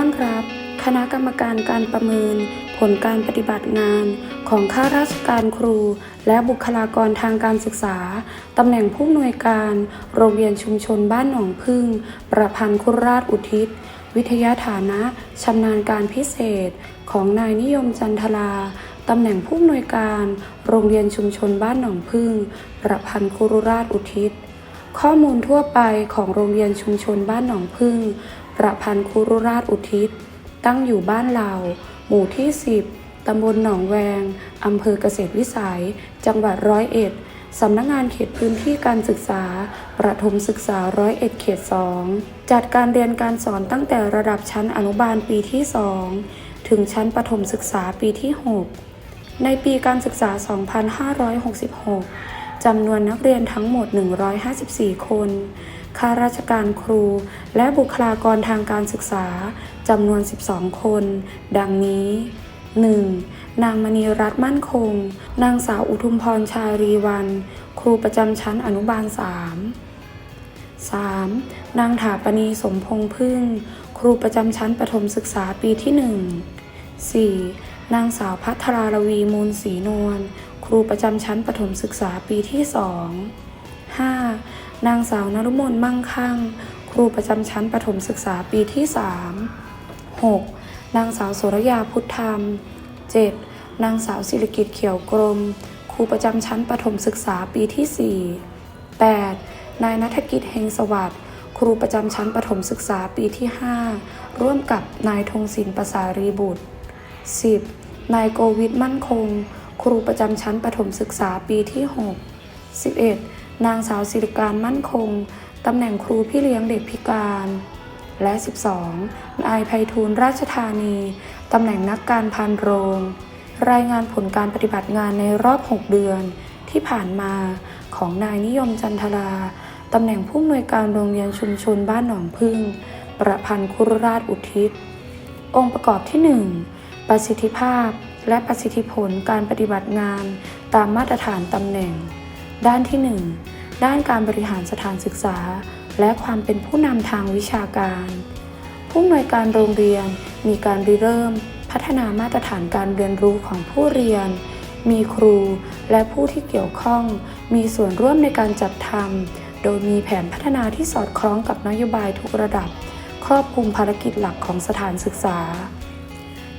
ต้อนรับ คณะกรรมการการประเมิน ผลการปฏิบัติงาน ของข้าราชการครู และบุคลากรทางการศึกษา ตำแหน่งผู้อำนวยการ โรงเรียนชุมชนบ้านหนองพึ่ง ประพันธ์คุราชอุทิศ วิทยาฐานะชำนาญการพิเศษ ของนายนิยมจันทลาตำแหน่งผู้อำนวยการ โรงเรียนชุมชนบ้านหนองพึ่ง ประพันธ์คุรุราชอุทิศ ข้อมูลทั่วไปของโรงเรียนชุมชนบ้านหนองพึ่ง ประพันธ์คุรุราชอุทิศ ตั้งอยู่บ้านเหล่า หมู่ที่ 10 ตำบลหนองแวง อำเภอเกษตรวิสัย จังหวัดร้อยเอ็ด สำนักงานเขตพื้นที่การศึกษา ประถมศึกษาร้อยเอ็ดเขต 2 จัดการเรียนการสอนตั้งแต่ระดับชั้นอนุบาลปีที่ 2 ถึงชั้นประถมศึกษาปีที่ 6 ในปีการศึกษา 2566จำนวนนักเรียนทั้งหมด 154 คน ข้าราชการครู และบุคลากรทางการศึกษาจำนวน 12 คน ดังนี้ 1. นางมณีรัตน์มั่นคง นางสาวอุทุมพรชารีวัน ครูประจำชั้นอนุบาล 3 3. นางถาปณีสมพงษ์พึ่ง ครูประจำชั้นประถมศึกษาปีที่ 1 4. นางสาวพัทรารวีมูลศรีนวล ครูประจำชั้นประถมศึกษาปีที่ 2 5. นางสาวนรุมนมั่งคั่ง ครูประจำชั้นประถมศึกษาปีที่ 3 6. นางสาวสุรยาพุทธธรรม 7. นางสาวศิริกิตเขียวกรม ครูประจำชั้นประถมศึกษาปีที่ 4 8. นายนัฐกิจเฮงสวัสดิ์ครูประจำชั้นประถมศึกษาปีที่ 5 ร่วมกับนายธงศิลป์ประสารีบุตร 10. นายโกวิทมั่นคง ครูประจำชั้นประถมศึกษาปีที่ 6 11. นางสาวสิริการมั่นคง ตำแหน่งครูพี่เลี้ยงเด็กพิการ และ 12. นายไพฑูรย์ราชธานี ตำแหน่งนักการพันโรง รายงานผลการปฏิบัติงานในรอบ 6 เดือนที่ผ่านมาของนายนิยมจันทรา ตำแหน่งผู้อำนวยการโรงเรียนชุมชนบ้านหนองพึ่ง ประพันธ์คุรราชอุทิศ องค์ประกอบที่ 1 ประสิทธิภาพและประสิทธิผลการปฏิบัติงานตามมาตรฐานตำแหน่ง ด้านที่ 1 ด้านการบริหารสถานศึกษา และความเป็นผู้นำทางวิชาการ ผู้อำนวยการโรงเรียนมีการริเริ่ม พัฒนามาตรฐานการเรียนรู้ของผู้เรียน มีครูและผู้ที่เกี่ยวข้อง มีส่วนร่วมในการจัดทำโดยมีแผนพัฒนาที่สอดคล้องกับนโยบายทุกระดับ ครอบคลุมภารกิจหลักของสถานศึกษา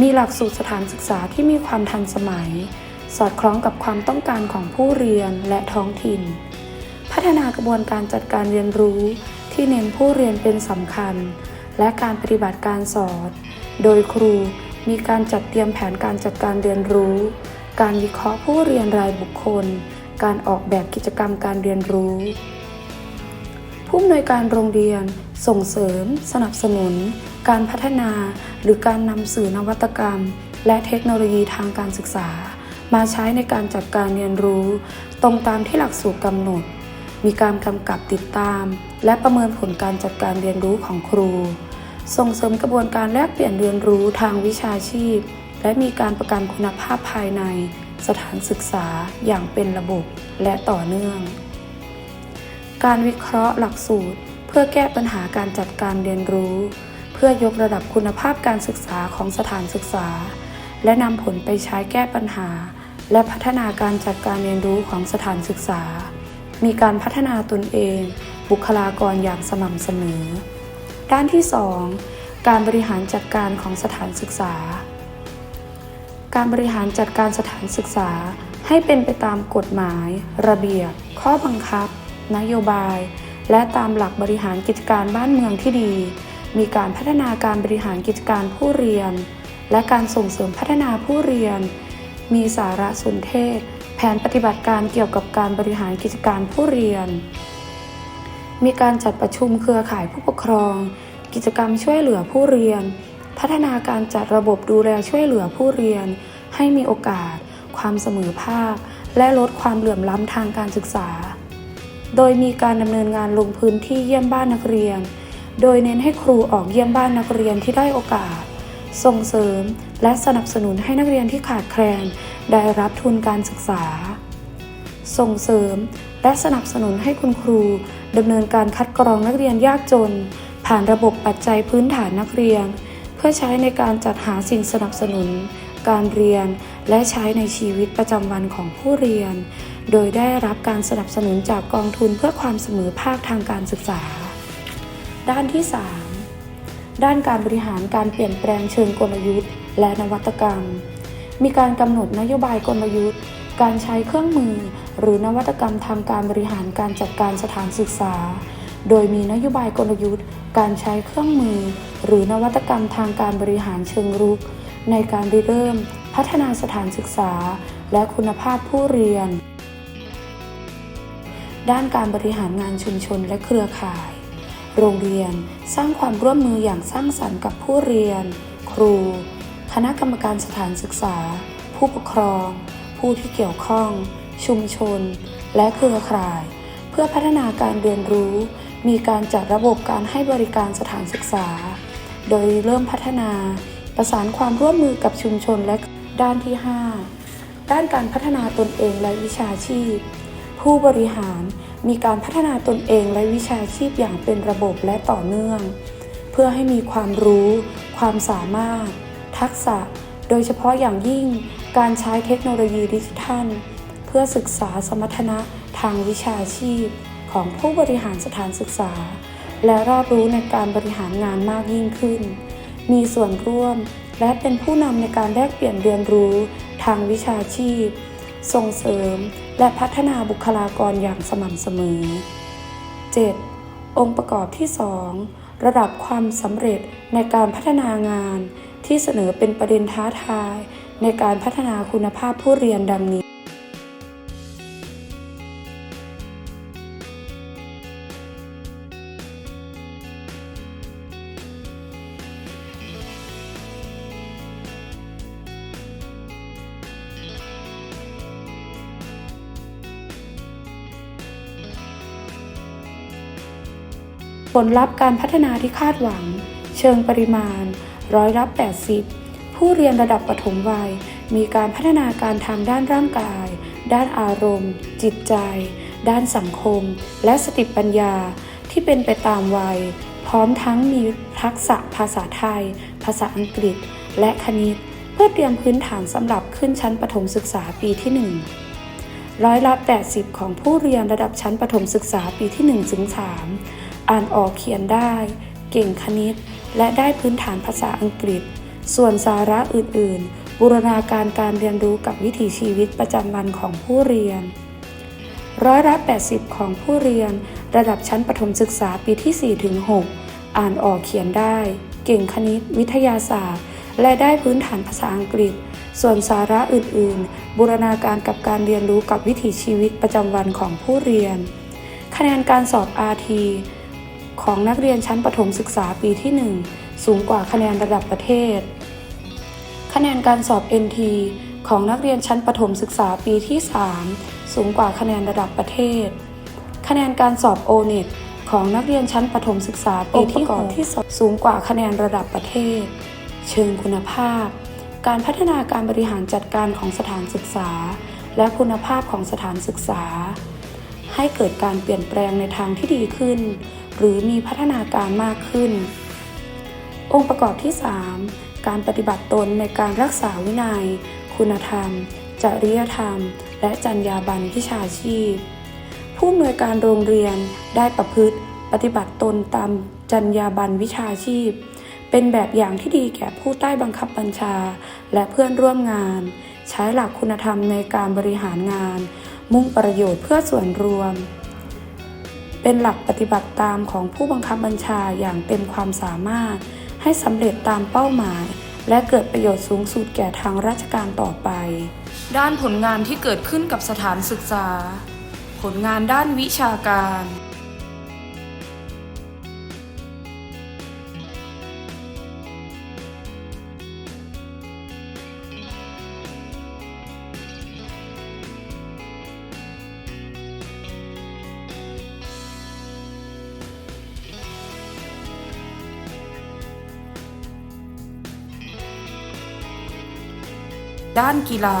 มีหลักสูตรสถานศึกษาที่มีความทันสมัย สอดคล้องกับความต้องการของผู้เรียนและท้องถิ่น พัฒนากระบวนการจัดการเรียนรู้ที่เน้นผู้เรียนเป็นสำคัญ และการปฏิบัติการสอน โดยครูมีการจัดเตรียมแผนการจัดการเรียนรู้ การวิเคราะห์ผู้เรียนรายบุคคล การออกแบบกิจกรรมการเรียนรู้ ผู้อำนวยการโรงเรียนส่งเสริม สนับสนุน การพัฒนา หรือการนำสื่อนวัตกรรม และเทคโนโลยีทางการศึกษา มาใช้ในการจัดการเรียนรู้ ตรงตามที่หลักสูตรกำหนด มีการกำกับติดตาม และประเมินผลการจัดการเรียนรู้ของครู ส่งเสริมกระบวนการแลกเปลี่ยนเรียนรู้ทางวิชาชีพ และมีการประกันคุณภาพภายใน สถานศึกษาอย่างเป็นระบบและต่อเนื่อง การวิเคราะห์หลักสูตร เพื่อแก้ปัญหาการจัดการเรียนรู้ เพื่อยกระดับคุณภาพการศึกษาของสถานศึกษา และนำผลไปใช้แก้ปัญหา และพัฒนาการจัดการเรียนรู้ของสถานศึกษา มีการพัฒนาตนเอง บุคลากรอย่างสม่ำเสมอ ด้านที่ 2 การบริหารจัดการของสถานศึกษา การบริหารจัดการสถานศึกษาให้เป็นไปตามกฎหมาย ระเบียบ ข้อบังคับ นโยบาย และตามหลักบริหารกิจการบ้านเมืองที่ดี มีการพัฒนาการบริหารกิจการผู้เรียน และการส่งเสริมพัฒนาผู้เรียน มีสาระสนเทศ แผนปฏิบัติการเกี่ยวกับการบริหารกิจการผู้เรียน มีการจัดประชุมเครือข่ายผู้ปกครอง กิจกรรมช่วยเหลือผู้เรียน พัฒนาการจัดระบบดูแลช่วยเหลือผู้เรียน ให้มีโอกาส ความเสมอภาค และลดความเหลื่อมล้ำทางการศึกษา โดยมีการดำเนินงานลงพื้นที่เยี่ยมบ้านนักเรียน โดยเน้นให้ครูออกเยี่ยมบ้านนักเรียนที่ได้โอกาส ส่งเสริม และสนับสนุนให้นักเรียนที่ขาดแคลน ได้รับทุนการศึกษา ส่งเสริม และสนับสนุนให้คุณครูดำเนินการคัดกรองนักเรียนยากจน ผ่านระบบปัจจัยพื้นฐานนักเรียน เพื่อใช้ในการจัดหาสิ่งสนับสนุน การเรียน และใช้ในชีวิตประจำวันของผู้เรียน โดยได้รับการสนับสนุนจากกองทุนเพื่อความเสมอภาคทางการศึกษา ด้านที่ 3 ด้านการบริหารการเปลี่ยนแปลงเชิงกลยุทธ์ และนวัตกรรม มีการกำหนดนโยบายกลยุทธ์ การใช้เครื่องมือ หรือนวัตกรรมทางการบริหารการจัดการสถานศึกษา โดยมีนโยบายกลยุทธ์ การใช้เครื่องมือ หรือนวัตกรรมทางการบริหารเชิงรุก ในการริเริ่ม พัฒนาสถานศึกษา และคุณภาพผู้เรียน ด้านการบริหารงานชุมชนและเครือข่าย โรงเรียนสร้างความร่วมมืออย่างสร้างสรรค์กับผู้เรียน ครู คณะกรรมการสถานศึกษา ผู้ปกครอง ผู้ที่เกี่ยวข้อง ชุมชน และเครือข่าย เพื่อพัฒนาการเรียนรู้ มีการจัดระบบการให้บริการสถานศึกษา โดยเริ่มพัฒนา ประสานความร่วมมือกับชุมชนและด้านที่ 5 ด้านการพัฒนาตนเองและวิชาชีพ ผู้บริหาร มีการพัฒนาตนเองและวิชาชีพอย่างเป็นระบบและต่อเนื่อง เพื่อให้มีความรู้ ความสามารถ ทักษะ โดยเฉพาะอย่างยิ่งการใช้เทคโนโลยีดิจิทัล เพื่อศึกษาสมรรถนะทางวิชาชีพ ของผู้บริหารสถานศึกษา และรอบรู้ในการบริหารงานมากยิ่งขึ้น มีส่วนร่วมและเป็นผู้นำในการแลกเปลี่ยนเรียนรู้ทางวิชาชีพ ส่งเสริม และพัฒนาบุคลากรอย่างสม่ำเสมอ 7. องค์ประกอบที่ 2 ระดับความสำเร็จในการพัฒนางานที่เสนอเป็นประเด็นท้าทายในการพัฒนาคุณภาพผู้เรียนดังนี้ ผลลัพธ์การพัฒนาที่คาดหวัง เชิงปริมาณ ร้อยละ80 ผู้เรียนระดับปฐมวัย มีการพัฒนาการทางด้านร่างกาย ด้านอารมณ์ จิตใจ ด้านสังคม และสติปัญญาที่เป็นไปตามวัย พร้อมทั้งมีทักษะภาษาไทย ภาษาอังกฤษ และคณิต เพื่อเตรียมพื้นฐานสำหรับขึ้นชั้นประถมศึกษาปีที่ 1ร้อยละ 80 ของผู้เรียนระดับชั้นประถมศึกษาปีที่1ถึง3 อ่านออกเขียนได้ เก่งคณิต และได้พื้นฐานภาษาอังกฤษ ส่วนสาระอื่น ๆ บูรณาการการเรียนรู้กับวิถีชีวิตประจำวันของผู้เรียน ร้อยละ80 ของผู้เรียน ระดับชั้นประถมศึกษาปีที่4ถึง6อ่านออกเขียนได้ เก่งคณิต วิทยาศาสตร์ และได้พื้นฐานภาษาอังกฤษ ส่วนสาระอื่น ๆ บูรณาการกับการเรียนรู้กับวิถีชีวิตประจำวันของผู้เรียน คะแนนการสอบ RT ของนักเรียนชั้นประถมศึกษาปีที่ 1 สูงกว่าคะแนนระดับประเทศ คะแนนการสอบ NT ของนักเรียนชั้นประถมศึกษาปีที่ 3 สูงกว่าคะแนนระดับประเทศ คะแนนการสอบ O-NET ของนักเรียนชั้นประถมศึกษาปีที่6ที่สูงกว่าคะแนนระดับประเทศ เชิงคุณภาพ การพัฒนาการบริหารจัดการของสถานศึกษา และคุณภาพของสถานศึกษา ให้เกิดการเปลี่ยนแปลงในทางที่ดีขึ้น หรือมีพัฒนาการมากขึ้น องค์ประกอบที่ 3 การปฏิบัติตนในการรักษาวินัย คุณธรรม จริยธรรม และจรรยาบรรณวิชาชีพ ผู้อำนวยการโรงเรียนได้ประพฤติปฏิบัติตนตามจรรยาบรรณวิชาชีพ เป็นแบบอย่างที่ดีแก่ผู้ใต้บังคับบัญชา และเพื่อนร่วมงาน ใช้หลักคุณธรรมในการบริหารงาน มุ่งประโยชน์เพื่อส่วนรวม เป็นหลักปฏิบัติตามของผู้บังคับบัญชาอย่างเต็มความสามารถ ให้สำเร็จตามเป้าหมาย และเกิดประโยชน์สูงสุดแก่ทางราชการต่อไป ด้านผลงานที่เกิดขึ้นกับสถานศึกษา ผลงานด้านวิชาการ ด้านกีฬา